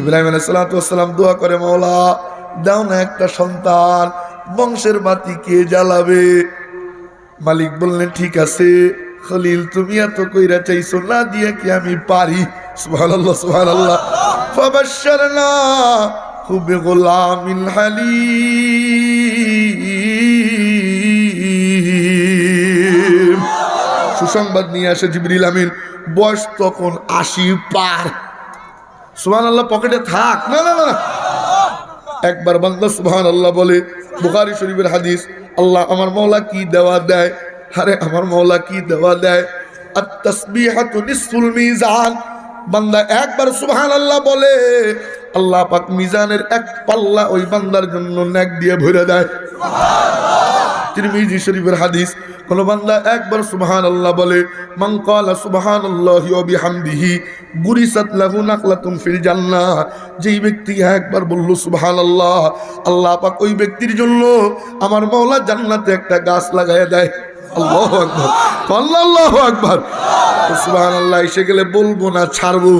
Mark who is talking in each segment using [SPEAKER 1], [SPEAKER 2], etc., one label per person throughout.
[SPEAKER 1] ইব্রাহিম আলাইসালাম দোয়া করে মৌলা দাও না একটা সন্তান, বংশের বাতি কে জ্বালাবে? মালিক বললেন, ঠিক আছে, খলিল, তুমি এত কইরা চাইছো, না দিয়ে কি আমি পারি? হুবি সুসংবাদ নিয়ে আসে জিবরিল আমিন। বয়স তখন আশি পার। সুবহান আল্লাহ পকেটে থাক। না না না। একবার বান্দা সুহান আল্লাহ বলে, বুখারি শরীফের হাদিস, আল্লাহ আমার মৌলা কি দেওয়া দেয়? আরে, আমার মৌলা কি দেওয়া দেয়? আত-তাসবিহাতু নিসফুল মিজান। বান্দা একবার সুহান আল্লাহ বলে, আল্লাহ পাক মিজানের এক পাল্লা ওই বান্দার জন্য নেক দিয়ে ভরে দেয়। তিরমিজি শরীফের হাদিস, কোন বান্দা একবার সুবহান আল্লাহ বলে ক্বালা সুবহানাল্লাহি ওয়া বিহামদিহি, গুরিসাত লাহু নাকলাতুন ফিল জান্নাহ। যেই ব্যক্তি একবার বলল, সুবহানাল্লাহ, আল্লাহ আল্লাহ পাক ওই ব্যক্তির জন্য আমার মাওলা জান্নাতে একটা গাছ লাগায় দেয়। আল্লাহু আকবার। আল্লাহু আকবার। সুবহানাল্লাহ, এসে গেলে বলব না, ছাড়বো।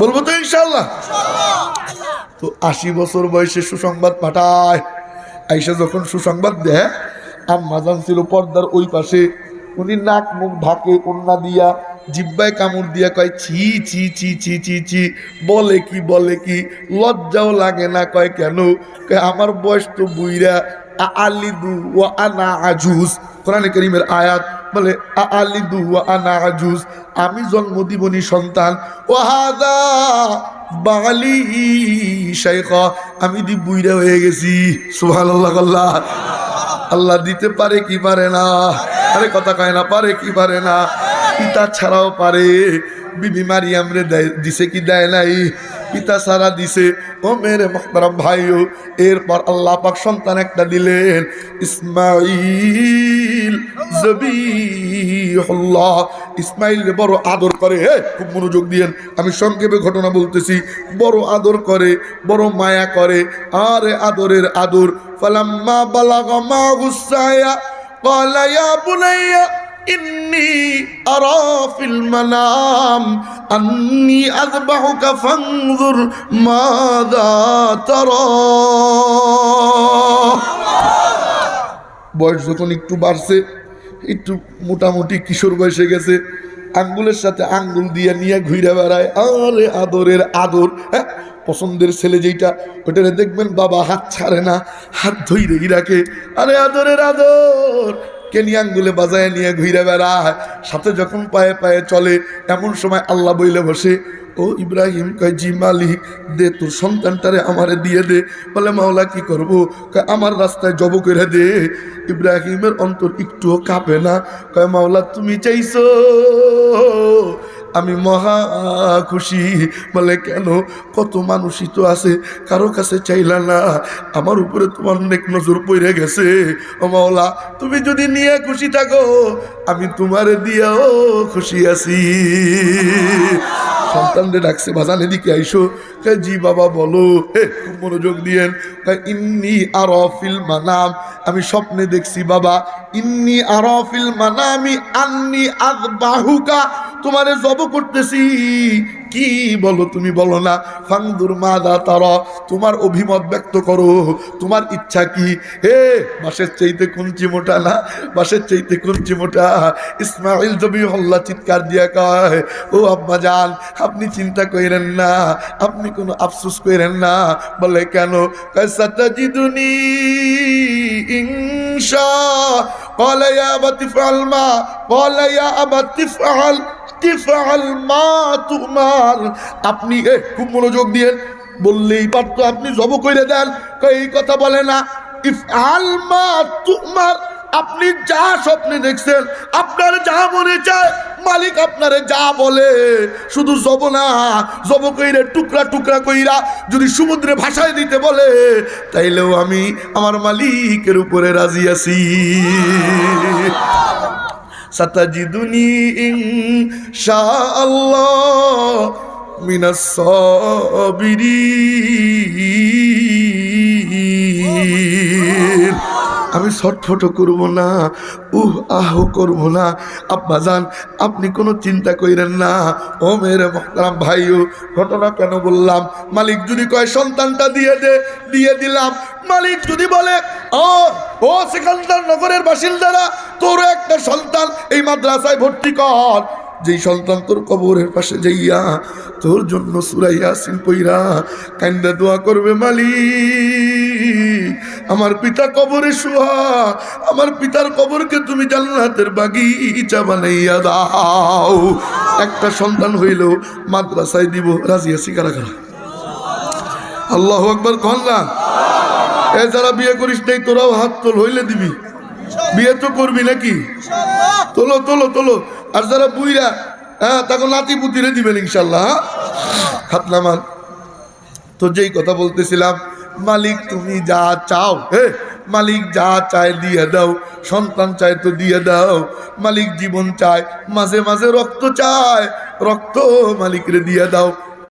[SPEAKER 1] বলব তো ইনশাআল্লাহ। তো আশি বছর বয়সে সুসংবাদ পাঠায়। আইসা যখন সুসংবাদ দেয় আম্মাজান ছিল পর্দার ওই পাশে। উনি নাক মুখ ঢাকে কন্যা দিয়া, জিব্বায় কামড় দিয়া কয়, ছি ছি ছি ছি ছি ছি। বলে কি বলে কি, লজ্জাও লাগে না কয়, কেন? আমার বয়স তো বুইরা আলিদু ও আনা আজুজ। কোরআন করিমের আয়াত বলে আলিদু ও আনা আজুজ, আমি জন্ম দিবনি সন্তান। ও হাদা বাঙালি শাইখ, আমি দি বুইরা হয়ে গেছি। সুবহানাল্লাহ, আল্লাহ। আল্লাহ দিতে পারে কি পারে না? আরে কথা কয় না, পারে কি পারে না? পিতা ছাড়াও পারে। বিবি মারিয়াম রে দিছে কি দেয় নাই? পিতা সারা দিছে ও মেরে মোহতারাম ভাইও এরপর আল্লাহ পাক সন্তান একটা দিলেন ইসমাইল জবিহুল্লাহ ইসমাইল রে বড় আদর করে হে খুব মনোযোগ দিয়েন আমি সংক্ষেপে ঘটনা বলতেছি বড় আদর করে বড় মায়া করে আরে আদরের আদর ফালাম্মা বালাগা মা গুসায়া قال يا بني إني أرى في المنام أني أذبحك فانظر ماذا ترى বয়স যখন একটু বাড়ছে একটু মোটামুটি কিশোর বয়সে গেছে আঙ্গুলের সাথে আঙ্গুল দিয়ে নিয়ে ঘুরে বেড়ায় আরে আদরের আদর হ্যাঁ পছন্দের ছেলে যেইটা ওটারে দেখবেন বাবা হাত ছাড়ে না হাত ধইরেই রাখে আরে আদরের আদর কেনি আঙ্গুলে বাজায় নিয়ে ঘুরে বেড়ায়। সাথে যখন পায়ে পায়ে চলে, এমন সময় আল্লাহ বইলে বসে, ও ইব্রাহিম, কয় জি মালিক দে তোর সন্তানটারে আমারে দিয়ে দে। বলে, মাওলা, কি করব? কয়, আমার রাস্তায় জব করে দে। ইব্রাহিমের অন্তর একটুও কাঁপে না। কয়, মাওলা, তুমি চাইছো আমি মহা খুশি। বলে কেন? কত মানুষই তো আছে কারও কাছে চাইলা না। আমার উপরে তোমার অনেক নজর পড়ে গেছে। ও মাওলা তুমি যদি নিয়ে খুশি থাকো আমি তোমারে দিয়েও খুশি আছি। সন্তানরে ডাকছে বাজান এদিকে আইসো। কয়, জি বাবা বলো। হে খুব মনোযোগ দিয়েন। ইন্নি আর ফিল মানাম। আমি স্বপ্নে দেখছি বাবা ইন্নি আর ফিল মানামি আন্নি আদ বাহুকা তোমারে জব করতেছি। কি বলো তুমি বলো না? ফাংদুর মা দা তারা, তোমার অভিমত ব্যক্ত করো। তোমার ইচ্ছা কি? হে বাসের চাইতে কুঞ্চি মোটা না? বাসের চাইতে কুঞ্চি মোটা। ইসমাইল জবি হল্লা চিৎকার দিয়া কয়, ও আব্বা যান আপনি চিন্তা করেন না। আপনি কোনো আফসুস করেন না। বলে, কেন? সাতাজিদুনি ইংসা কলাইয়া আবাতি ফালমা কলাইয়া আবাতি ফাল আপনি খুব মনোযোগ দিয়ে বললেই পারত, আপনি জব করে দেন এই কথা বলে না। আলমা আপনি যা স্বপ্নে দেখছেন, আপনার যা মনে চায়, মালিক আপনারে যা বলে, শুধু জব না, জব কইরে, টুকরা টুকরা কইরা যদি সমুদ্রে ভাষায় দিতে বলে, তাইলেও আমি আমার মালিকের উপরে রাজি আছি। আমি ছটফট করব না, উহ, আহ, করব না। আব্বা যান আপনি কোনো চিন্তা কইরেন না। ও মেরে মহতারাম ভাইও, ঘটনা কেন বললাম? মালিক যদি কয়, সন্তানটা দিয়ে দে, দিয়ে দিলাম। মালিক যদি বলে ও ও সেখানকার নগরের বাসিন্দারা তোর একটা সন্তান এই মাদ্রাসায় ভর্তি কর। যেই সন্তান তোর কবরের পাশে যাইয়া তোর জন্য সুরাইয়া সিন পইরা কান্দা দোয়া করবে মালি আমার পিতা কবরে শুয়া, আমার পিতার কবরকে তুমি জান্নাতের বাগিচা বানাইয়া দাও। একটা সন্তান হইল মাদ্রাসায় দিব, রাজিয়া আছি কারা কারা আল্লাহ একবার কন না? এ যারা বিয়ে করিস নাই, তোরাও হাত তোল, হইলে দিবি। বিয়ে তো করবি নাকি? তোলো তোলো তোলো। আর যারা বুইরা হ্যাঁ তাকে নাতি পুতিরে দিবেন ইনশাল্লাহ হ্যাঁ? হাত নামান তো যেই কথা বলতেছিলাম, মালিক তুমি যা চাও, হে? মালিক যা চায় দিয়ে দাও, সন্তান চায় তো দিয়ে দাও। মালিক জীবন চায়, মাঝে মাঝে রক্ত চায়, রক্ত মালিকরে দিয়ে দাও।